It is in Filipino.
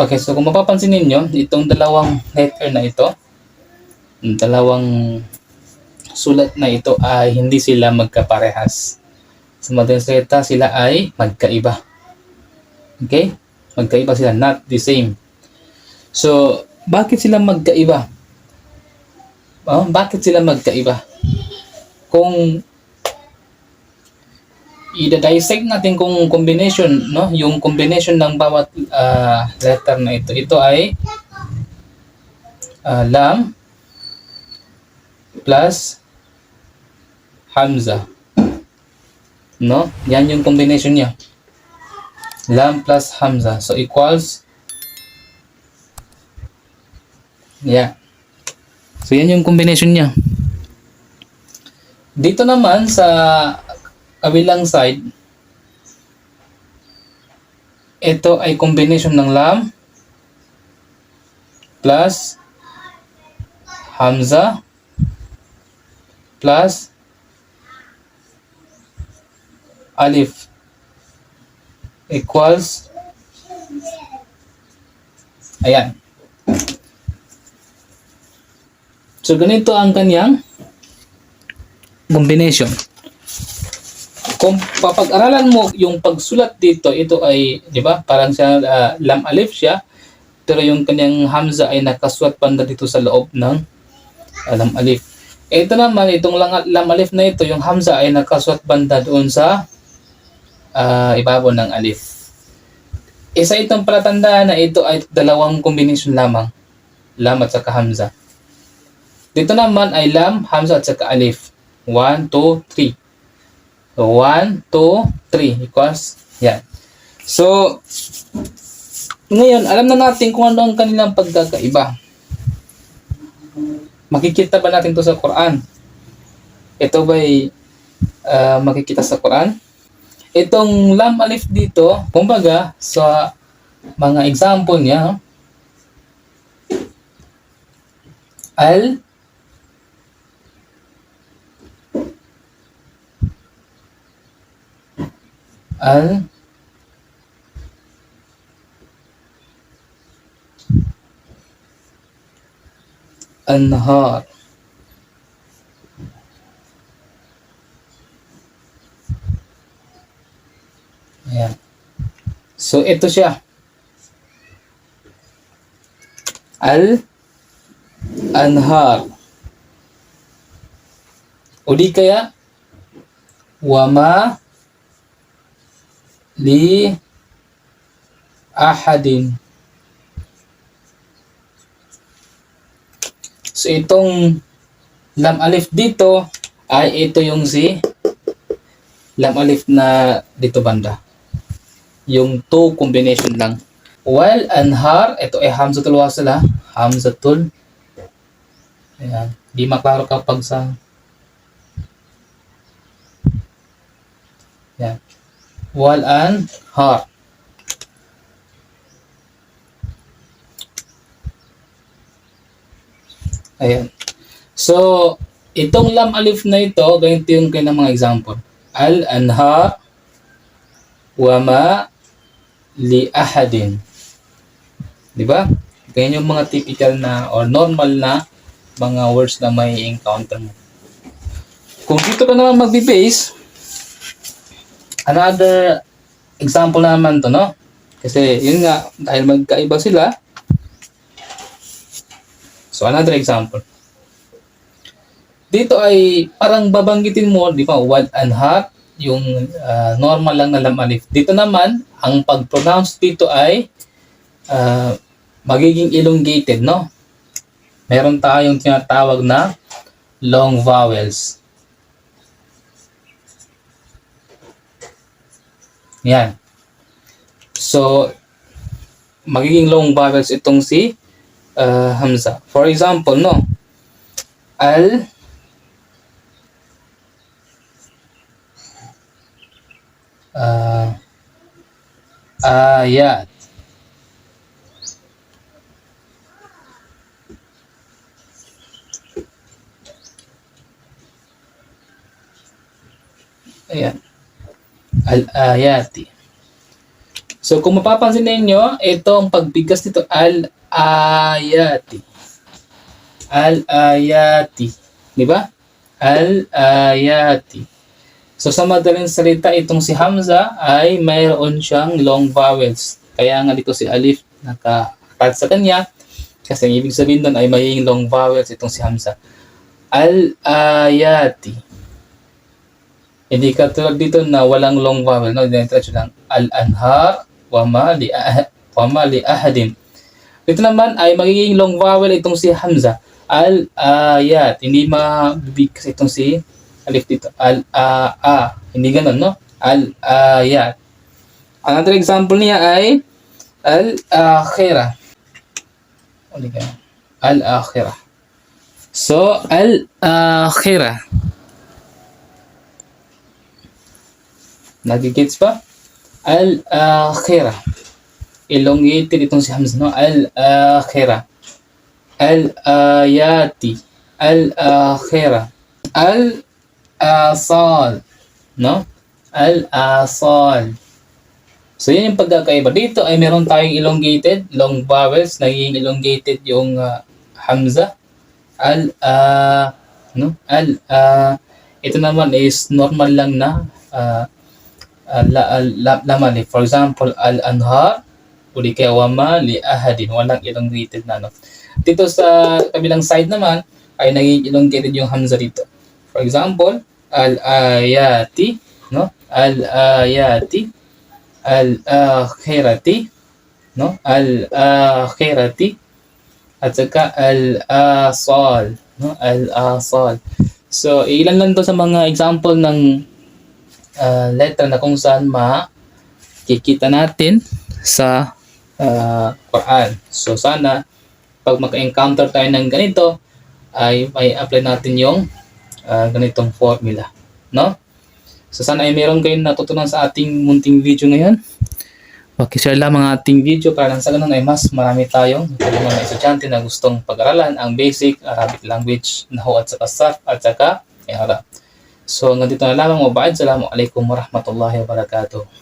Okay, so kung mapapansin ninyo, itong dalawang letter na ito, dalawang sulat na ito ay hindi sila magkaparehas. Sa madaling salita, sila ay magkaiba. Okay? Magkaiba sila, not the same. So, bakit sila magkaiba? Oh, bakit sila magkaiba? Kung i-dissect natin kung combination, no? Yung combination ng bawat ah, letter na ito. Ito ay ah, lam plus hamza. No? Yan yung combination niya. Lam plus hamza. So equals Yeah. So yan yung combination niya. Dito naman sa kabilang side, ito ay combination ng lam plus hamza plus alif equals ayan. So ganito ang kanyang combination kung papag-aralan mo yung pagsulat dito, ito ay, di ba, parang siya, ah, lam alif siya, pero yung kanyang hamza ay nakasulat banda dito sa loob ng ah, lam alif. Ito naman, itong lang, lam alif na ito, yung hamza ay nakasulat banda doon sa ah, ibabaw ng alif. Isa itong palatandaan na ito ay dalawang kombinasyon lamang, lam at saka hamza. Dito naman ay lam, hamza at saka alif. 1, 2, 3. So, 1, 2, 3 equals yan. So, ngayon, alam na natin kung ano ang kanilang pagkakaiba. Makikita ba natin to sa Quran? Ito ba'y ah, makikita sa Quran? Itong lam alif dito, kumbaga, sa mga example niya, al al anhar Ayan. So ito siya. Al anhar. O di kaya wama li ahadin. So itong lam alif dito ay ito yung si lam alif na dito banda. Yung two combination lang. While anhar, ito ay hamzatul wasl ha. Hamzatul. Ayan. Di maklaro kapag sa Ayan wal an har. Ayan. So, itong lam alif na ito, ganito yung kailang mga example. Al anha wa ma li ahadin. Di ba? Ganyan yung mga typical na or normal na mga words na may encounter mo. Kung dito ka naman magbe-base, another example naman to, no? Kasi yun nga, dahil magkaiba sila. So another example. Dito ay parang babanggitin mo, di ba, wad and hat, yung ah, normal lang na lam alif. Dito naman, ang pag-pronounce dito ay ah, magiging elongated, no? Meron tayong tinatawag na long vowels. Yan. So, magiging long vowels itong si uh, Hamza. For example, no? Al uh, ayat Ayan. Al-ayati. So kung mapapansin ninyo, itong pagbigkas nito al-ayati. Al-ayati. Di ba? Al-ayati. So sa madaling salita, itong si Hamza ay mayroon siyang long vowels. Kaya nga dito si Alif naka-tag sa kanya. Kasi ang ibig sabihin doon ay may long vowels itong si Hamza. Al-ayati. Hindi ka tulad dito na walang long vowel. No? Diretso lang. Al-anhar wa ma li, wa ma li ahadin. Dito naman ay magiging long vowel itong si Hamza. Al-ayat. Hindi mabibigkas itong si Alif dito. Al-a-a. Hindi ganun, no? Al-ayat. Another example niya ay al-akhirah. Al-akhirah. So, al-akhirah. Nagigits pa? Al-akhirah. Elongated itong si Hamza, no? Al-akhirah. Al-ayati. Al-akhirah. Al-asal. No? Al-asal. So, yun yung pagkakaiba. Dito ay meron tayong elongated, long vowels, naging elongated yung ah, Hamza. Al, ah, no? Al, ah, ito naman is normal lang na ah, ah, la, la, laman. eh. For example, al-anhar, uli kaya wama li ahadin, walang elongated na. No? Dito sa kabilang side naman, ay naging elongated yung Hamza dito. For example, al-ayati, no? Al-ayati, al-akhirati, no? Al-akhirati, at saka al-asal, no? Al-asal. So, ilan lang to sa mga example ng uh, letter na kung saan makikita natin sa uh, Quran. So, sana pag maka-encounter tayo ng ganito, ay may apply natin yung uh, ganitong formula. No? So sana ay meron kayong natutunan sa ating munting video ngayon. Pakishare lang ang ating video para lang sa ganun ay mas marami tayong mga estudyante na gustong pag-aralan ang basic Arabic language, nahu at saka sarf at saka Arab. So hanggang dito na lamang. Mabaid. Assalamualaikum warahmatullahi wabarakatuh.